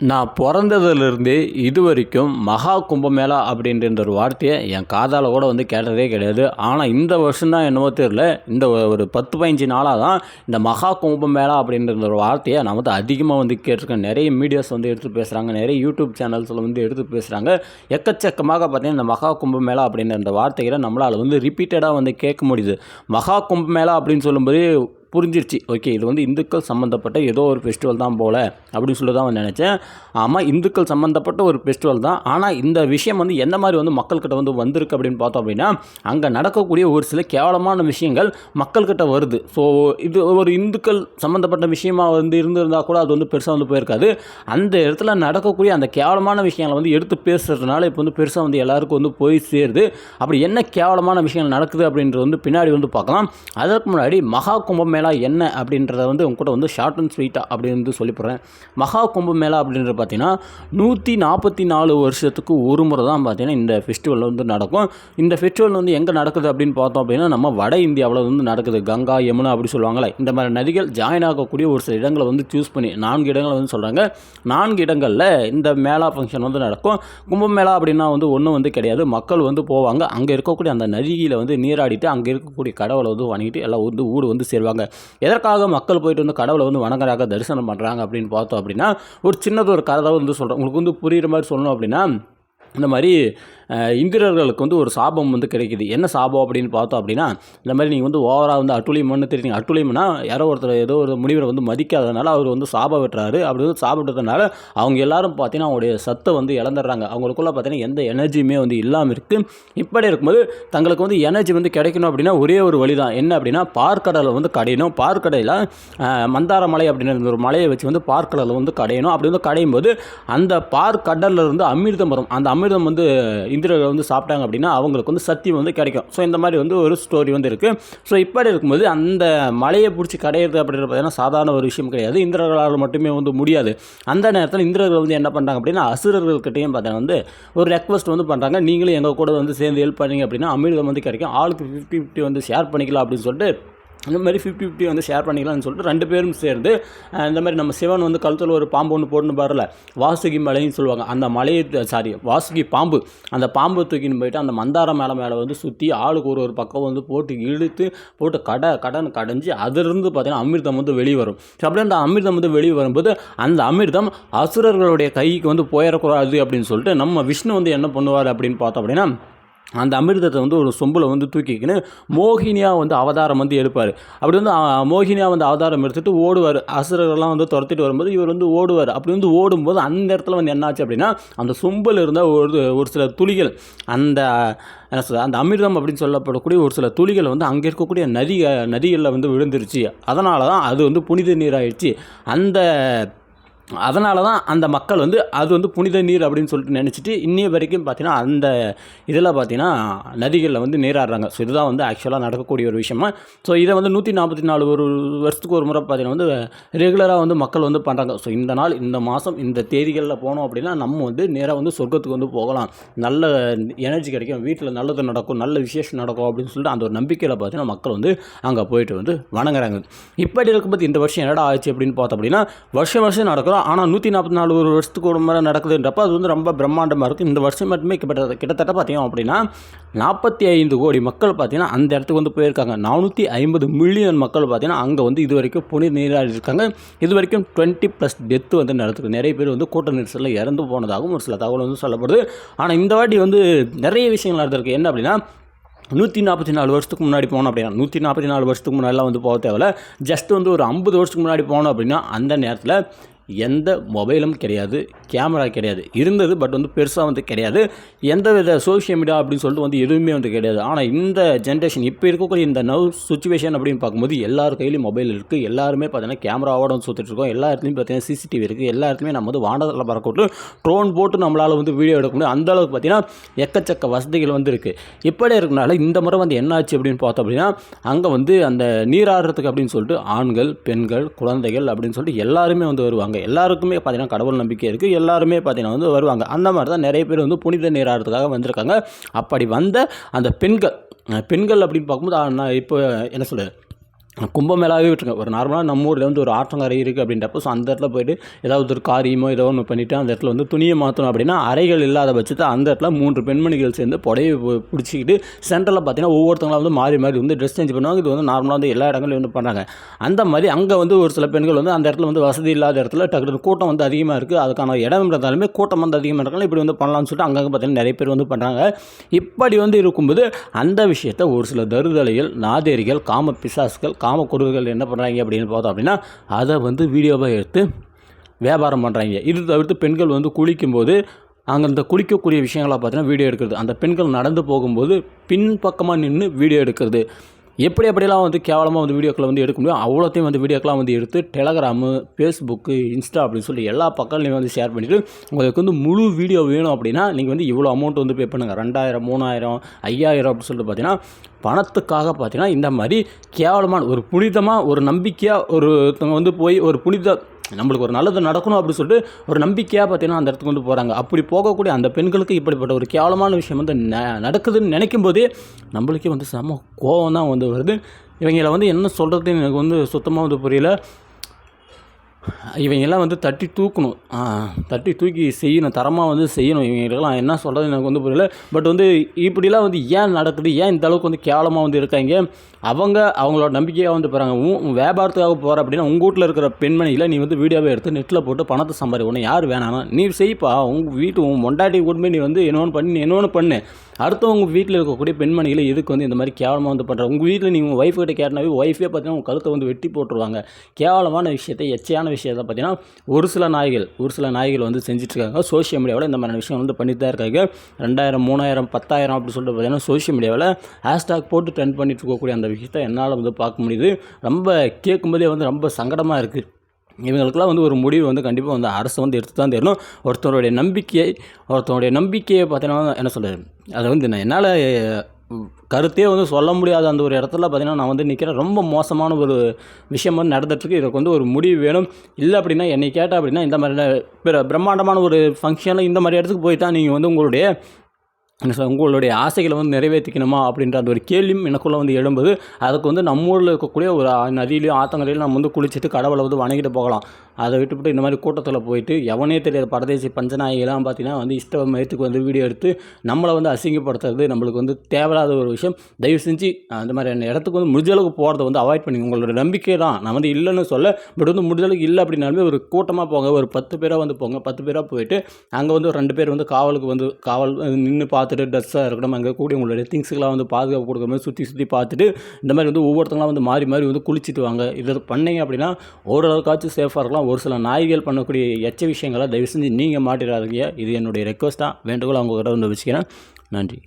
நான் பிறந்ததுலேருந்தே இது வரைக்கும் மகா கும்பமேளா அப்படின்ற ஒரு வார்த்தையை என் காதால் கூட வந்து கேட்டதே கிடையாது. ஆனால் இந்த வருஷம் தான் என்னவோ தெரியல இந்த ஒரு பத்து பதினஞ்சு நாளாக தான் இந்த மகா கும்பமேளா அப்படின்ற ஒரு வார்த்தையை நான் வந்து அதிகமாக வந்து கேட்டிருக்கேன். நிறைய மீடியாஸ் வந்து எடுத்து பேசுகிறாங்க நிறைய யூடியூப் சேனல்ஸில் வந்து எடுத்து பேசுகிறாங்க எக்கச்சக்கமாக பார்த்தீங்கன்னா இந்த மகா கும்பமேளா அப்படின்ற அந்த வார்த்தைகளை நம்மளால் வந்து ரிப்பீட்டடாக வந்து கேட்க முடியுது. மகா கும்பமேளா அப்படின்னு சொல்லும்போது புரிஞ்சிருச்சு. ஓகே இது வந்து இந்துக்கள் சம்மந்தப்பட்ட ஏதோ ஒரு ஃபெஸ்டிவல் தான் போல் அப்படின்னு சொல்லி தான் வந்து நினச்சேன். ஆமாம் இந்துக்கள் சம்மந்தப்பட்ட ஒரு ஃபெஸ்டிவல் தான். ஆனால் இந்த விஷயம் வந்து எந்த மாதிரி வந்து மக்கள்கிட்ட வந்து வந்திருக்கு அப்படின்னு பார்த்தோம் அப்படின்னா அங்கே நடக்கக்கூடிய ஒரு சில கேவலமான விஷயங்கள் மக்கள்கிட்ட வருது. ஸோ இது ஒரு இந்துக்கள் சம்மந்தப்பட்ட விஷயமாக வந்து இருந்திருந்தால் கூட அது வந்து பெருசாக வந்து போயிருக்காது. அந்த இடத்துல நடக்கக்கூடிய அந்த கேவலமான விஷயங்களை வந்து எடுத்து பேசுறதுனால இப்போ வந்து பெருசாக வந்து எல்லாருக்கும் வந்து போய் சேருது. அப்படி என்ன கேவலமான விஷயங்கள் நடக்குது அப்படின்றது வந்து பின்னாடி வந்து பார்க்கலாம். அதற்கு முன்னாடி மகா கும்பம் மேளா என்ன அப்படின்றத வந்து உங்க கூட வந்து ஷார்ட் அண்ட் ஸ்வீட்டாக அப்படின்னு வந்து சொல்லிப்படுறேன் மகா கும்ப மேளா அப்படின்றது பார்த்தீங்கன்னா நூற்றி நாற்பத்தி நாலு வருஷத்துக்கு ஒரு முறை தான் பார்த்தீங்கன்னா இந்த ஃபெஸ்டிவல் வந்து நடக்கும். இந்த ஃபெஸ்டிவல் வந்து எங்கே நடக்குது அப்படின்னு பார்த்தோம் அப்படின்னா நம்ம வட இந்தியாவில் வந்து நடக்குது. கங்கா யமுனா அப்படி சொல்லுவாங்களே இந்த மாதிரி நதிகள் ஜாயின் ஆகக்கூடிய ஒரு சில இடங்களை வந்து சூஸ் பண்ணி நான்கு இடங்களை வந்து சொல்கிறாங்க நான்கு இடங்களில் இந்த மேளா ஃபங்க்ஷன் வந்து நடக்கும். கும்பமேளா அப்படின்னா வந்து ஒன்றும் வந்து கிடையாது. மக்கள் வந்து போவாங்க. அங்கே இருக்கக்கூடிய அந்த நதியில் வந்து நீராடிட்டு அங்கே இருக்கக்கூடிய கடவுளை வந்து வணங்கிட்டு எல்லாம் வந்து ஊடு வந்து சேருவாங்க. எதற்காக மக்கள் போயிட்டு வந்து கடவுளை வந்து வணங்குறாங்க தரிசனம் பண்ணுறாங்க அப்படின்னு பார்த்தோம் அப்படின்னா ஒரு சின்னது ஒரு கதை வந்து சொல்கிறேன் உங்களுக்கு வந்து புரிகிற மாதிரி சொல்லணும் அப்படின்னா இந்த மாதிரி இந்திரர்களுக்கு வந்து ஒரு சாபம் வந்து கிடைக்குது. என்ன சாபம் அப்படின்னு பார்த்தோம் அப்படின்னா இந்த மாதிரி நீங்கள் வந்து ஓவராக வந்து அட்டுழியம்னு தெரியுங்க அட்டுழியம்னா யாரோ ஒருத்தர் ஏதோ ஒரு முனிவரை வந்து மதிக்காதனால அவர் வந்து சாபம் வெட்டுறாரு. அப்படி வந்து சாப்பிட்டதுனால அவங்க எல்லாரும் பார்த்தீங்கன்னா அவங்களுடைய சத்தை வந்து இழந்துடுறாங்க. அவங்களுக்குள்ள பார்த்தீங்கன்னா எந்த எனர்ஜியுமே வந்து இல்லாமல் இருக்குது இப்படி இருக்கும்போது தங்களுக்கு வந்து எனர்ஜி வந்து கிடைக்கணும் அப்படின்னா ஒரே ஒரு வழி தான் என்ன அப்படின்னா பார்க்கடலை வந்து கடையணும். பார்க்கடையில் மந்தார மலை அப்படின்னு ஒரு மலையை வச்சு வந்து பார்க்கடலை வந்து கடையணும். அப்படி வந்து கடையும் போது அந்த பார்க்கடலில் இருந்து அமிர்தம் வரும். அந்த அமிர்தம் வந்து இந்திரர்கள் வந்து சாப்பிட்டாங்க அப்படின்னா அவங்களுக்கு வந்து சக்தி வந்து கிடைக்கும். ஸோ இந்த மாதிரி வந்து ஒரு ஸ்டோரி வந்து இருக்குது ஸோ இப்படி இருக்கும்போது அந்த மலையை பிடிச்சி கடையிறது அப்படின்றது பார்த்தீங்கன்னா சாதாரண ஒரு விஷயம் கிடையாது. இந்திரர்களால் மட்டுமே வந்து முடியாது. அந்த நேரத்தில் இந்திரர்கள் வந்து என்ன பண்ணுறாங்க அப்படின்னா அசுரர்கள்கிட்டையும் பார்த்தீங்கன்னா வந்து ஒரு ரெக்வஸ்ட் வந்து பண்ணுறாங்க நீங்களும் எங்கள் கூட வந்து சேர்ந்து ஹெல்ப் பண்ணீங்க அப்படின்னா அமிர்தம் வந்து கிடைக்கும். ஆளுக்கு ஃபிஃப்டி ஃபிஃப்டி வந்து ஷேர் பண்ணிக்கலாம் அப்படின்னு சொல்லிட்டு இந்த மாதிரி ஃபிஃப்டி ஃபிஃப்டி வந்து ஷேர் பண்ணிக்கலாம்னு சொல்லிட்டு ரெண்டு பேரும் சேர்ந்து இந்த மாதிரி நம்ம சிவன் வந்து கழுத்தில் ஒரு பாம்பு ஒன்று போட்டுன்னு பாருல வாசுகி மலைன்னு சொல்லுவாங்க. அந்த மலையை சாரி வாசுகி பாம்பு. அந்த பாம்பு தூக்கின்னு போயிட்டு அந்த மந்தார மேலே மேலே வந்து சுற்றி ஆளுக்கு ஒரு ஒரு பக்கம் வந்து போட்டு இழுத்து போட்டு கடை கடன் கடைஞ்சி அதிலிருந்து பார்த்தீங்கன்னா அமிர்தம் வந்து வெளியே வரும் So, அப்படியே அந்த அமிர்தம் வந்து வெளியே வரும்போது அந்த அமிர்தம் அசுரர்களுடைய கைக்கு வந்து போயிடக்கூடாது அப்படின்னு சொல்லிட்டு நம்ம விஷ்ணு வந்து என்ன பண்ணுவார் அப்படின்னு பார்த்தோம் அப்படின்னா அந்த அமிர்தத்தை வந்து ஒரு சொம்பில் வந்து தூக்கிக்கின்னு மோகினியாக வந்து அவதாரம் வந்து எடுப்பார். அப்படி வந்து மோகினியாக வந்து அவதாரம் எடுத்துட்டு ஓடுவார். அசுரர்கள்லாம் வந்து துரத்திட்டு வரும்போது இவர் வந்து ஓடுவார். அப்படி வந்து ஓடும்போது அந்த இடத்துல வந்து என்னாச்சு அப்படின்னா அந்த சொம்பில் இருந்த ஒரு ஒரு சில துளிகள் அந்த என்ன சொல்றது, அந்த அமிர்தம் அப்படின்னு சொல்லப்படக்கூடிய ஒரு சில துளிகள் வந்து அங்கே இருக்கக்கூடிய நதி நதிகளில் வந்து விழுந்துருச்சு. அதனால தான் அது வந்து புனித நீராயிடுச்சு. அந்த அதனால தான் அந்த மக்கள் வந்து அது வந்து புனித நீர் அப்படின்னு சொல்லிட்டு நினச்சிட்டு இன்னைய வரைக்கும் பார்த்தீங்கன்னா அந்த இதில் பார்த்தீங்கன்னா நதிகளில் வந்து நீராடுறாங்க. ஸோ இதுதான் வந்து ஆக்சுவலாக நடக்கக்கூடிய ஒரு விஷயமா. ஸோ இதை வந்து நூற்றி நாற்பத்தி நாலு ஒரு வருஷத்துக்கு ஒரு முறை பார்த்தீங்கன்னா வந்து ரெகுலராக வந்து மக்கள் வந்து பண்ணுறாங்க ஸோ இந்த நாள் இந்த மாதம் இந்த தேதிகளில் போனோம் அப்படின்னா நம்ம வந்து நேராக வந்து சொர்க்கத்துக்கு வந்து போகலாம். நல்ல எனர்ஜி கிடைக்கும். வீட்டில் நல்லது நடக்கும். நல்ல விசேஷம் நடக்கும் அப்படின்னு சொல்லிட்டு அந்த ஒரு நம்பிக்கையில் பார்த்தீங்கன்னா மக்கள் வந்து அங்கே போயிட்டு வந்து வணங்குறாங்க. இப்படி இருக்கும்போது இந்த வருஷம் என்னடா ஆச்சு அப்படின்னு பார்த்தோம் அப்படின்னா வருஷம் வருஷம் நடக்கிறோம். ஆனால் நூற்றி நாற்பத்தி நாலு ஒரு வருஷத்துக்கு ஒரு முறை நடக்குதுன்றப்போ அது வந்து ரொம்ப பிரம்மாண்டமாக இருக்குது இந்த வருஷம் மட்டுமே கிட்டத்தட்ட கிட்டத்தட்ட பார்த்தீங்க அப்படின்னா நாற்பத்தி ஐந்து கோடி மக்கள் பார்த்தீங்கன்னா அந்த இடத்துக்கு வந்து போயிருக்காங்க. நானூற்றி ஐம்பது மில்லியன் மக்கள் பார்த்தீங்கன்னா அங்கே வந்து இது வரைக்கும் புனித நீராடி இருக்காங்க. இது வரைக்கும் டுவெண்ட்டி ப்ளஸ் டெத்து வந்து நடக்குது நிறைய பேர் வந்து கூட்ட நெரிசலில் இறந்து போனதாகவும் ஒரு சில தகவல் வந்து சொல்லப்படுது. ஆனால் இந்த வாட்டி வந்து நிறைய விஷயங்கள் நடந்திருக்கு. என்ன அப்படின்னா நூற்றி நாற்பத்தி நாலு வருஷத்துக்கு முன்னாடி போனோம் அப்படின்னா நூற்றி நாற்பத்தி நாலு வருஷத்துக்கு முன்னாடிலாம் வந்து போக தேவையில்ல. ஜஸ்ட் வந்து ஒரு ஐம்பது வருஷத்துக்கு முன்னாடி போனோம் அப்படின்னா அந்த நேரத்தில் எந்த மொபைலும் கிடையாது கேமரா கிடையாது. இருந்தது பட் வந்து பெருசாக வந்து கிடையாது. எந்த வித சோஷியல் மீடியா அப்படின்னு சொல்லிட்டு வந்து எதுவுமே வந்து கிடையாது. ஆனால் இந்த ஜென்ரேஷன் இப்போ இருக்கக்கூடிய இந்த நவ் சுச்சுவேஷன் அப்படின்னு பார்க்கும்போது எல்லார் கையிலையும் மொபைல் இருக்குது எல்லாருமே பார்த்தீங்கன்னா கேமராவோட வந்து சுற்றிட்டு இருக்கோம். எல்லா இடத்துலையும் பார்த்தீங்கன்னா சிசிடிவி இருக்குது எல்லா இடத்துலையும் நம்ம வந்து வானத்தில் பறக்கட்டு ட்ரோன் போட்டு நம்மளால் வந்து வீடியோ எடுக்க முடியும். அந்தளவுக்கு பார்த்தீங்கன்னா எக்கச்சக்க வசதிகள் வந்து இருக்குது இப்படி இருக்கனால இந்த முறை வந்து என்னாச்சு அப்படின்னு பார்த்தோம் அப்படின்னா அங்கே வந்து அந்த நீராடுறதுக்கு அப்படின்னு சொல்லிட்டு ஆண்கள் பெண்கள் குழந்தைகள் அப்படின்னு சொல்லிட்டு எல்லாருமே வந்து வருவாங்க. எல்லாருக்குமே பார்த்தீங்கன்னா கடவுள் நம்பிக்கை இருக்குது எல்லாருமே பார்த்தீங்கன்னா வந்து வருவாங்க. அந்த மாதிரி தான் நிறைய பேர் வந்து புனித நீராடுறதுக்காக வந்திருக்காங்க. அப்படி வந்த அந்த பெண்கள் பெண்கள் அப்படின்னு பார்க்கும்போது நான் இப்போ என்ன சொல்லுது கும்பமேளாவே விட்டுருங்க. ஒரு நார்மலாக நம்ம ஊரில் வந்து ஒரு ஆற்றங்கரை இருக்குது அப்படின்றப்ப ஸோ அந்த இடத்துல போயிட்டு ஏதாவது ஒரு காரியமோ ஏதோ ஒன்று பண்ணிவிட்டு அந்த இடத்துல வந்து துணியை மாற்றணும் அப்படின்னா அறைகள் இல்லாத பட்சத்தை அந்த இடத்துல மூன்று பெண்மணிகள் சேர்ந்து புடவை பிடிச்சிக்கிட்டு சென்டரில் பார்த்தீங்கன்னா ஒவ்வொருத்தங்களும் வந்து மாறி மாறி வந்து ட்ரெஸ் சேஞ்ச் பண்ணுவாங்க. இது வந்து நார்மலாக வந்து எல்லா இடங்களையும் வந்து பண்ணுறாங்க அந்த மாதிரி அங்கே வந்து ஒரு சில பெண்கள் வந்து அந்த இடத்துல வந்து வசதி இல்லாத இடத்துல டக்கு கூட்டம் வந்து அதிகமாக இருக்குது அதுக்கான இடம் இருந்தாலுமே கூட்டம் வந்து அதிகமாக இருக்காங்க இப்படி வந்து பண்ணலாம்னு சொல்லிட்டு அங்கங்கே பார்த்தீங்கன்னா நிறைய பேர் வந்து பண்ணுறாங்க இப்படி வந்து இருக்கும்போது அந்த விஷயத்தை ஒரு சில தருதலைகள் நாதேரிகள் காம பிசாசுகள் காம என்ன பண்ணுறாங்க அப்படின்னு பார்த்தோம் அப்படின்னா அதை வந்து வீடியோவாக எடுத்து வியாபாரம் பண்ணுறாங்க இது தவிர்த்து பெண்கள் வந்து குளிக்கும்போது அங்கே அந்த குளிக்கக்கூடிய விஷயங்களாக பார்த்தீங்கன்னா வீடியோ எடுக்கிறது. அந்த பெண்கள் நடந்து போகும்போது பின்பக்கமாக நின்று வீடியோ எடுக்கிறது. எப்படி எப்படிலாம் வந்து கேவலமாக வந்து வீடியோக்களை வந்து எடுக்க முடியும் அவ்வளோத்தையும் வந்து வீடியோக்கெலாம் வந்து எடுத்து டெலகிராமு ஃபேஸ்புக்கு இன்ஸ்டா அப்படின்னு சொல்லி எல்லா பக்கங்களையும் வந்து ஷேர் பண்ணிவிட்டு உங்களுக்கு வந்து முழு வீடியோ வேணும் அப்படின்னா நீங்கள் வந்து இவ்வளோ அமௌண்ட் வந்து பே பண்ணுங்கள் ரெண்டாயிரம் மூணாயிரம் ஐயாயிரம் அப்படின்னு சொல்லிட்டு பார்த்தீங்கன்னா பணத்துக்காக பார்த்தீங்கன்னா இந்த மாதிரி கேவலமான ஒரு புனிதமாக ஒரு நம்பிக்கையாக ஒருத்தவங்க வந்து போய் ஒரு புனித நம்மளுக்கு ஒரு நல்லது நடக்கணும் அப்படின்னு சொல்லிட்டு ஒரு நம்பிக்கையாக பார்த்தீங்கன்னா அந்த இடத்துக்கு வந்து போகிறாங்க அப்படி போகக்கூடிய அந்த பெண்களுக்கு இப்படிப்பட்ட ஒரு கேவலமான விஷயம் வந்து ந நடக்குதுன்னு நினைக்கும் போதே நம்மளுக்கே வந்து செம கோவம் தான் வந்து வருது. இவங்களை வந்து என்ன சொல்கிறதுன்னு எனக்கு வந்து சுத்தமாக வந்து புரியல. இவங்கெல்லாம் வந்து தட்டி தூக்கணும். தட்டி தூக்கி செய்யணும் தரமாக வந்து செய்யணும். இவங்களுக்கெல்லாம் என்ன சொல்கிறது எனக்கு வந்து புரியல. பட் வந்து இப்படிலாம் வந்து ஏன் நடக்குது? ஏன் இந்த அளவுக்கு வந்து கேவலமாக வந்து இருக்காங்க? அவங்க அவங்களோட நம்பிக்கையாக வந்து போகிறாங்க உன் வியாபாரத்துக்காக போகிற அப்படின்னா உங்கள் வீட்டில் இருக்கிற பெண்மணியில் நீ வந்து வீடியோவை எடுத்து நெட்டில் போட்டு பணத்தை சம்பாதி ஒன்று யார் வேணாம் நீ செய்ப்பா. உங்கள் வீட்டு உன் மொண்டாட்டி கூட்டு நீ வந்து என்னோன்னு பண்ணி என்னோன்னு பண்ணு. அடுத்தவங்க வீட்டில் இருக்கக்கூடிய பெண்மணிகளை எதுக்கு வந்து இந்த மாதிரி கேவலமாக வந்து பண்ணுற உங்கள் வீட்டில் நீங்கள் உங்கள் ஒய்ஃப் கிட்ட கேட்டனாவே ஒய்ஃபே பார்த்தீங்கன்னா உங்கள் கழுத்தை வந்து வெட்டி போட்டுருவாங்க. கேவலமான விஷயத்தை எச்சையான விஷயத்தை பார்த்தீங்கன்னா ஒரு சில நாய்கள் ஒரு சில நாய்கள் வந்து செஞ்சிட்ருக்காங்க. சோஷியல் மீடியாவில் இந்த மாதிரி விஷயம் வந்து பண்ணிட்டு தான் இருக்காங்க. ரெண்டாயிரம் மூணாயிரம் பத்தாயிரம் அப்படி சொல்லிட்டு பார்த்தீங்கன்னா சோஷியல் மீடியாவில் ஹேஷ்டாக் போட்டு ட்ரெண்ட் பண்ணிட்டு இருக்கக்கூடிய அந்த விஷயத்தை என்னால் வந்து பார்க்க முடியுது. ரொம்ப கேட்கும்போதே வந்து ரொம்ப சங்கடமாக இருக்குது இவங்களுக்கெல்லாம் வந்து ஒரு முடிவு வந்து கண்டிப்பாக வந்து அரசு வந்து எடுத்து தான் தெரியணும் ஒருத்தருடைய நம்பிக்கையை ஒருத்தருடைய நம்பிக்கையை பார்த்தீங்கன்னா என்ன சொல்கிறது அதை வந்து என்னால் கருத்தே வந்து சொல்ல முடியாத அந்த ஒரு இடத்துல பார்த்தீங்கன்னா நான் வந்து நிற்கிறேன் ரொம்ப மோசமான ஒரு விஷயம் வந்து நடந்துட்டுருக்கு. இதுக்கு வந்து ஒரு முடிவு வேணும். இல்லை அப்படின்னா என்னை கேட்டால் அப்படின்னா இந்த மாதிரி பிரம்மாண்டமான ஒரு ஃபங்க்ஷனில் இந்த மாதிரி இடத்துக்கு போய் தான் நீங்கள் வந்து உங்களுடைய என்ன சொல்ல உங்களுடைய ஆசைகளை வந்து நிறைவேற்றிக்கணுமா அப்படின்ற அந்த ஒரு கேள்வியும் எனக்குள்ளே வந்து எழும்புது. அதுக்கு வந்து நம்ம ஊரில் இருக்கக்கூடிய ஒரு நதியிலையும் ஆத்தங்கரையிலும் நம்ம வந்து குளிச்சுட்டு கடவுளை வந்து வணங்கிட்டு போகலாம். அதை விட்டுவிட்டு இந்த மாதிரி கூட்டத்தில் போயிட்டு எவனே தெரியாத பரதேசி பஞ்சநாயகிலாம் பார்த்தீங்கன்னா வந்து இஷ்ட மயத்துக்கு வந்து வீடியோ எடுத்து நம்மளை வந்து அசிங்கப்படுத்துறது நம்மளுக்கு வந்து தேவையில்லாத ஒரு விஷயம். தயவு செஞ்சு அந்த மாதிரியான இடத்துக்கு வந்து முடிஞ்சளவுக்கு போகிறத வந்து அவாய்ட் பண்ணி உங்களோட நம்பிக்கை தான். நான் வந்து இல்லைன்னு சொல்ல பட் வந்து முடிஞ்சளவுக்கு இல்லை அப்படின்னாலுமே ஒரு கூட்டமாக போங்க. ஒரு பத்து பேராக வந்து போங்க. பத்து பேராக போயிட்டு அங்கே வந்து ரெண்டு பேர் வந்து காவலுக்கு வந்து காவல் நின்று பார்த்து பார்த்துட்டு ட்ரெஸ்ஸாக இருக்கணும் அங்கே கூடிய உங்களுடைய திங்ஸுக்கெலாம் வந்து பாதுகாப்பு கொடுக்குற மாதிரி சுற்றி சுற்றி பார்த்துட்டு இந்த மாதிரி வந்து ஒவ்வொருத்தங்களாம் வந்து மாறி மாறி வந்து குளிச்சுட்டு வாங்க. இதை பண்ணீங்க அப்படின்னா ஓரளவுக்காச்சும் சேஃபாக இருக்கலாம். ஒரு சில நாய்கள் பண்ணக்கூடிய எச்ச விஷயங்களை தயவு செஞ்சு நீங்கள் மாட்டிடாதீங்க. இது என்னுடைய ரெக்வஸ்ட்டாக வேண்டுகோள் அவங்க கிட்ட வந்து வச்சுக்கிறேன். நன்றி.